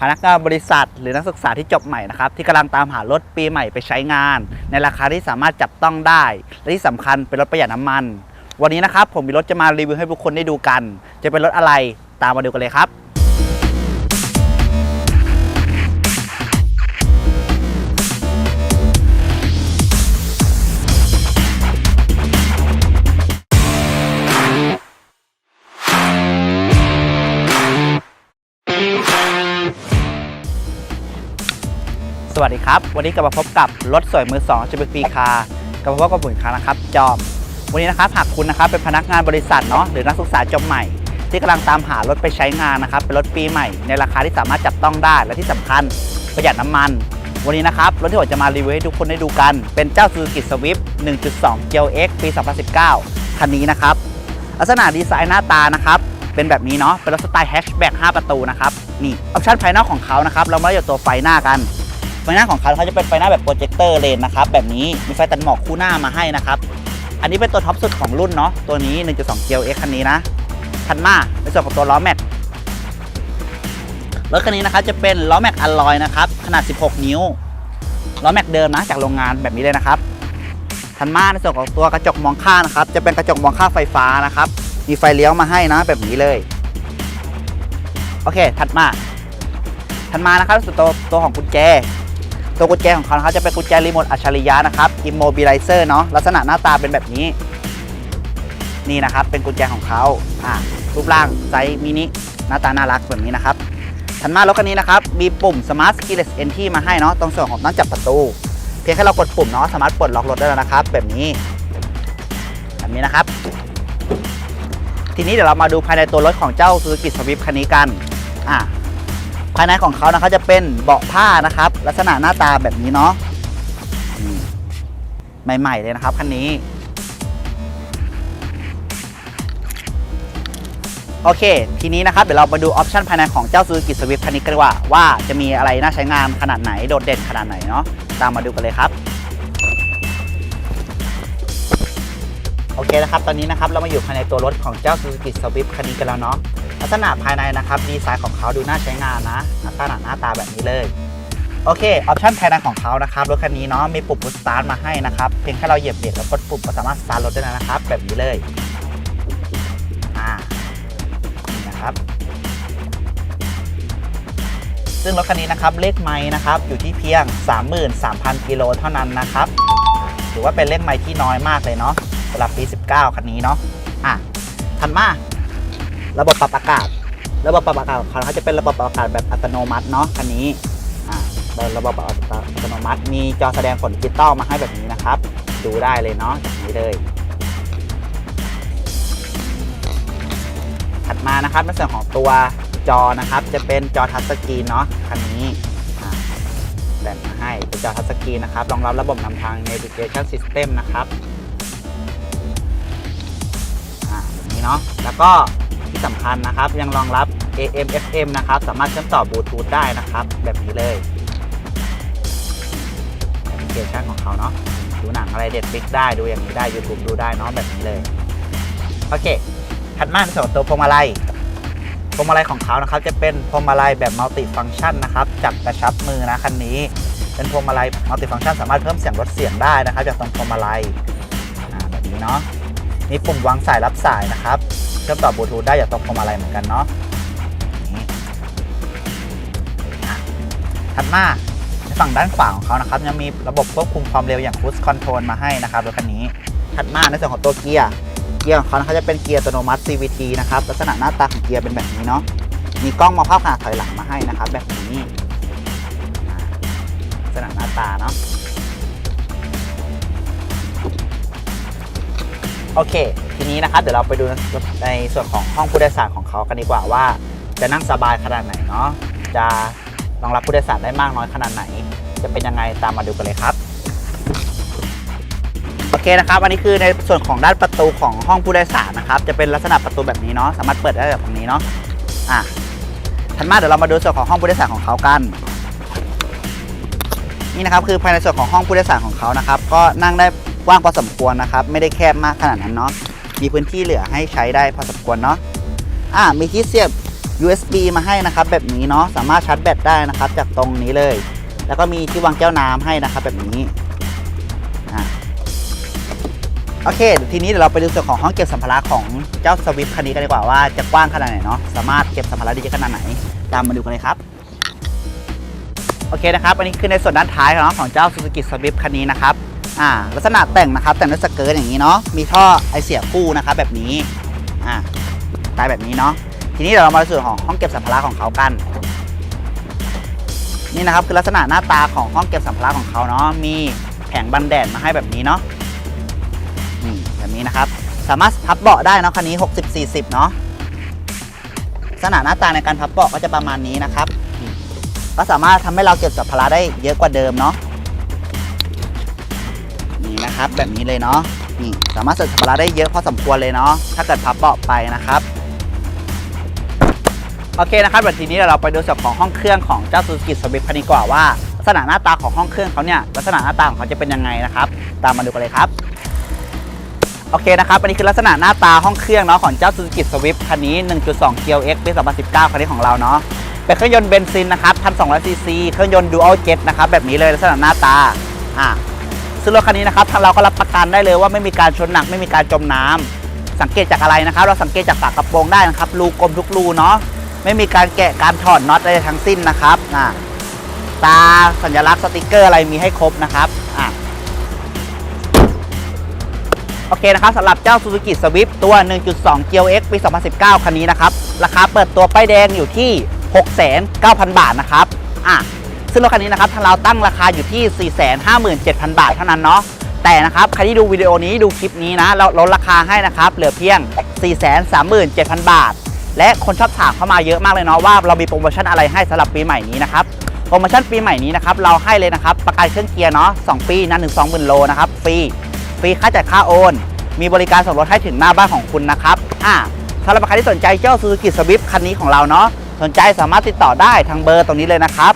พนักงานบริษัท หรือนักศึกษาที่จบใหม่นะครับที่กำลังตามหารถปีใหม่ไปใช้งาน ในราคาที่สามารถจับต้องได้ และที่สำคัญเป็นรถประหยัดน้ำมัน วันนี้นะครับผมมีรถจะมารีวิวให้ทุกคนได้ดูกัน จะเป็นรถอะไรตามมาดูกันเลยครับ สวัสดีครับ วันนี้กลับมาพบกับรถสวยมือ2จะเป็นฟรีคากลับมาพบกับผมอีกครั้งนะครับ จอม วันนี้นะครับหากคุณนะครับเป็นพนักงานบริษัทเนาะหรือนักศึกษาจบใหม่ ที่กำลังตามหารถไปใช้งานนะครับเป็นรถปีใหม่ ในราคาที่สามารถจับต้องได้และที่สำคัญประหยัดน้ำมัน วันนี้นะครับรถที่ผมจะมารีวิวให้ทุกคนได้ดูกัน เป็นเจ้า Suzuki Swift 1.2 GLX ปี 2019 คันนี้นะครับ ลักษณะดีไซน์หน้าตานะครับ เป็นแบบนี้เนาะ เป็นรถสไตล์แฮชแบ็ก5ประตูนะครับ นี่ ออปชั่นภายนอกของเขานะครับ เรามาเริ่มจากตัวไฟหน้ากัน ไฟหน้าของเขาเขาจะเป็นไฟหน้าแบบโปรเจคเตอร์เลนนะครับแบบนี้มีไฟตัดหมอกคู่หน้ามาให้นะครับอันนี้เป็นตัวท็อปสุดของรุ่นเนาะตัวนี้ 1.2 GLX คันนี้นะคันมาในส่วนของตัวล้อแม็กรถคันนี้นะครับจะเป็นล้อแม็กอลลอยนะครับขนาด 16 นิ้วล้อแม็กเดิมนะจากโรงงานแบบนี้เลยนะครับทันมาในส่วนของตัวกระจกมองข้างนะครับ จะเป็นกระจกมองข้างไฟฟ้านะครับ มีไฟเลี้ยวมาให้นะแบบนี้เลย โอเค ถัดมาถัดมานะครับส่วนตัวตัวของกุญแจ ตัวกุญแจของเขานะครับจะเป็นกุญแจรีโมทอัจฉริยะนะครับ Immobilizer เนาะลักษณะหน้าตาเป็นแบบนี้ นี่นะครับเป็นกุญแจของเขาอ่ารูปร่างไซส์มินิหน้าตาน่ารักแบบนี้นะครับถัดมารถคันนี้นะครับ มีปุ่ม Smart Keyless Entry มาให้เนาะตรงส่วนของตั้งจับประตู เพียงแค่เรากดปุ่มเนาะสามารถปลดล็อกรถได้แล้วนะครับ แบบนี้ แบบนี้นะครับ ทีนี้เดี๋ยวเรามาดูภายในตัวรถของเจ้า Suzuki Swift คันนี้กันอะ ภายในของเขานะครับจะเป็นเบาะผ้านะครับ ลักษณะหน้าตาแบบนี้เนาะใหม่ ๆ เลยนะครับคันนี้ โอเค ทีนี้นะครับเดี๋ยวเรามาดูออปชันภายในของเจ้า Suzuki Swift คันนี้กันว่า ว่าจะมีอะไรน่าใช้งานขนาดไหนโดดเด่นขนาดไหนเนาะตามมาดูกันเลยครับ โอเคนะครับ ตอนนี้นะครับเรามาอยู่ภายในตัวรถของเจ้า Suzuki Swift คันนี้กันแล้วเนาะ ลักษณะภายในนะครับดีไซน์ของเขาดูน่าใช้งานนะ ลักษณะหน้าตาแบบนี้เลย โอเค ออปชันภายในของเขานะครับ รถคันนี้เนาะมีปุ่ม push start มาให้นะครับ เพียงแค่เราเหยียบเบรกแล้วกดปุ่มก็สามารถสตาร์ทรถได้แล้วนะครับ แบบนี้เลย อ่านี่นะครับ ซึ่งรถคันนี้นะครับเลขไม้นะครับอยู่ที่เพียง 33,000กิโลเท่านั้นนะครับ ถือว่าเป็นเลขไม้ที่น้อยมากเลยเนาะ สำหรับปี 19 คันนี้เนาะอะถัดมา ระบบปรับอากาศ ระบบปรับอากาศของเขาจะเป็นระบบปรับอากาศแบบอัตโนมัติเนาะคันนี้อะเป็นระบบปรับอากาศอัตโนมัติ มีจอแสดงผลดิจิตอลมาให้แบบนี้นะครับ ดูได้เลยเนาะแบบนี้เลย ถัดมานะครับในส่วนของตัวจอนะครับจะเป็นจอทัชสกรีนเนาะคันนี้อะแบบมาให้เป็นจอทัชสกรีนนะครับรองรับระบบนำทาง navigation system นะครับ เนาะแล้วก็ที่สำคัญนะครับยังรองรับ AM FM นะครับ สามารถเชื่อมต่อบลูทูธได้นะครับ แบบนี้เลยแอปพลิเคชันของเขาเนาะดูหนังอะไรเด็ดฟิกได้ดูอย่างนี้ได้ YouTube ดูได้เนาะแบบนี้เลย โอเคถัดมาในส่วนของตัวพวงมาลัยพวงมาลัยของเขานะครับ จะเป็นพวงมาลัยแบบมัลติฟังชันนะครับ จับกระชับมือนะคันนี้ เป็นพวงมาลัยมัลติฟังชันสามารถเพิ่มเสียงลดเสียงได้นะครับ จากตรงพวงมาลัยแบบนี้เนาะ มีปุ่มวางสายรับสายนะครับเชื่อมต่อบลูทูธได้จาตรงพวงมาลัยเหมือนกันเนาะถัดมาในฝั่งด้านขวาของเขานะครับยังมีระบบควบคุมความเร็วอย่าง Cruise Control มาให้นะครับรถคันนี้ถัดมาในส่วนของตัวเกียร์เกียร์ของเขานะครับจะเป็นเกียร์อัตโนมัติ CVT นะครับลักษณะหน้าตาของเกียร์เป็นแบบนี้เนาะมีกล้องมองภาพขณะถอยหลังมาให้นะครับ แบบนี้ลักษณะหน้าตาเนาะ โอเค ทีนี้นะครับเดี๋ยวเราไปดูในส่วนของห้องผู้โดยสารของเขากันดีกว่าว่า จะนั่งสบายขนาดไหนเนาะจะรองรับผู้โดยสารได้มากน้อยขนาดไหน จะเป็นยังไงตามมาดูกันเลยครับโอเคนะครับอันนี้คือในส่วนของด้านประตูของห้องผู้โดยสารนะครับ จะเป็นลักษณะประตูแบบนี้เนาะสามารถเปิดได้แบบนี้เนาะอะถัดมาเดี๋ยวเรามาดูส่วนของห้องผู้โดยสารของเขากัน นี่นะครับคือภายในส่วนของห้องผู้โดยสารของเขานะครับ ก็นั่งได้ กว้างพอสมควรนะครับ ไม่ได้แคบมากขนาดนั้นเนาะมีพื้นที่เหลือให้ใช้ได้พอสมควรเนาะอะมีที่เสียบ USB มาให้นะครับ แบบนี้เนาะสามารถชาร์จแบตได้นะครับ จากตรงนี้เลย แล้วก็มีที่วางแก้วน้ำให้นะครับแบบนี้อะโอเค ทีนี้เดี๋ยวเราไปดูส่วนของห้องเก็บสัมภาระของเจ้าสวิฟคันนี้กันดีกว่าว่าจะกว้างขนาดไหนเนาะสามารถเก็บสัมภาระได้เยอะขนาดไหนตามมาดูกันเลยครับโอเคนะครับ อันนี้คือในส่วนด้านท้ายของของเจ้า Suzuki Swift คันนี้นะครับ อ่าลักษณะแต่งนะครับแต่งด้วยสเกิร์ตอย่างนี้เนาะมีท่อไอเสียคู่นะครับแบบนี้อ่าสไตล์แบบนี้เนาะทีนี้เดี๋ยวเรามาดูส่วนของห้องเก็บสัมภาระของเขากันนี่นะครับคือลักษณะหน้าตาของห้องเก็บสัมภาระของเขาเนาะมีแผงบังแดดมาให้แบบนี้เนาะนี่แบบนี้นะครับ สามารถพับเบาะได้เนาะคันนี้ 60-40 เนาะลักษณะหน้าตาในการพับเบาะก็จะประมาณนี้นะครับ ก็สามารถทำให้เราเก็บสัมภาระได้เยอะกว่าเดิมเนาะ นะครับ แบบนี้เลยเนาะนี่สามารถใส่สัมภาระได้เยอะพอสมควรเลยเนาะถ้าเกิดพับเบาะไปนะครับโอเคนะครับเดี๋ยวทีนี้เราไปดูส่วนของห้องเครื่องของเจ้า Suzuki Swift คันนี้กว่าว่าลักษณะหน้าตาของห้องเครื่องเขาเนี่ยลักษณะหน้าตาของเขาจะเป็นยังไงนะครับ ตามมาดูกันเลยครับโอเคนะครับอันนี้คือลักษณะหน้าตาห้องเครื่องเนาะของเจ้า Suzuki Swift คันนี้ 1.2 G L X ปี2019 คันนี้ของเราเนาะเป็นเครื่องยนต์เบนซินนะครับ 1,200ซีซีเครื่องยนต์ Dual Jet นะครับแบบนี้เลยลักษณะหน้าตาอ่า ซึ่งรถคันนี้นะครับทางเราก็รับประกันได้เลยว่าไม่มีการชนหนักไม่มีการจมน้ำสังเกตจากอะไรนะครับ เราสังเกตจากฝากระโปรงได้นะครับรูกลมทุกรูเนาะไม่มีการแกะการถอดน็อตอะไรทั้งสิ้นนะครับอ่าตาสัญลักษณ์สติกเกอร์อะไรมีให้ครบนะครับอ่าโอเคนะครับสำหรับเจ้า Suzuki Swift ตัว 1.2 GLX ปี 2019 คันนี้นะครับ ราคาเปิดตัวป้ายแดงอยู่ที่ 6,900บาทนะครับ อะ ซึ่งรถคันนี้นะครับทางเราตั้งราคาอยู่ที่ 457,000 บาทเท่านั้นเนาะแต่นะครับใครที่ดูวิดีโอนี้ดูคลิปนี้นะ เราลดราคาให้นะครับ เหลือเพียง 437,000 บาท และคนชอบถามเข้ามาเยอะมากเลยเนาะว่าเรามีโปรโมชั่นอะไรให้สำหรับปีใหม่นี้นะครับโปรโมชั่นปีใหม่นี้นะครับเราให้เลยนะครับประกันเครื่องเกียร์เนาะ2ปีนานถึง20,000โลนะครับฟรีฟรีค่าจ่ายค่าโอน มีบริการส่งรถให้ถึงหน้าบ้านของคุณนะครับอ่าสำหรับใครที่สนใจเจ้า Suzuki Swift คันนี้ของเราเนาะสนใจสามารถติดต่อได้ทางเบอร์ตรงนี้เลยนะครับ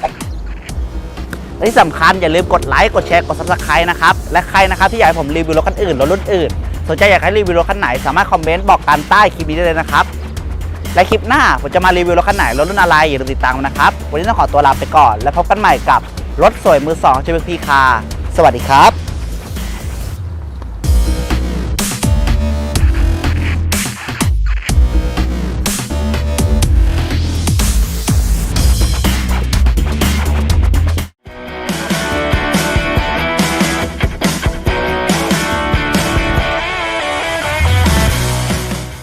และที่สำคัญอย่าลืมกดไลค์กดแชร์กดซับสไคร b e นะครับ และใครนะครับที่อยากให้ผมรีวิวรถคันอื่นรถรุ่นอื่นสนใจอยากให้รีวิวรถคันไหนสามารถคอมเมนต์บอกกันใต้คลิปนี้ได้เลยนะครับ และคลิปหน้าผมจะมารีวิวรถคันไหนรถรุ่นอะไรอย่าลืมติดตามนะครับ วันนี้ต้องขอตัวลาไปก่อน แล้วพบกันใหม่กับรถสวยมือสอง JPP Car สวัสดีครับ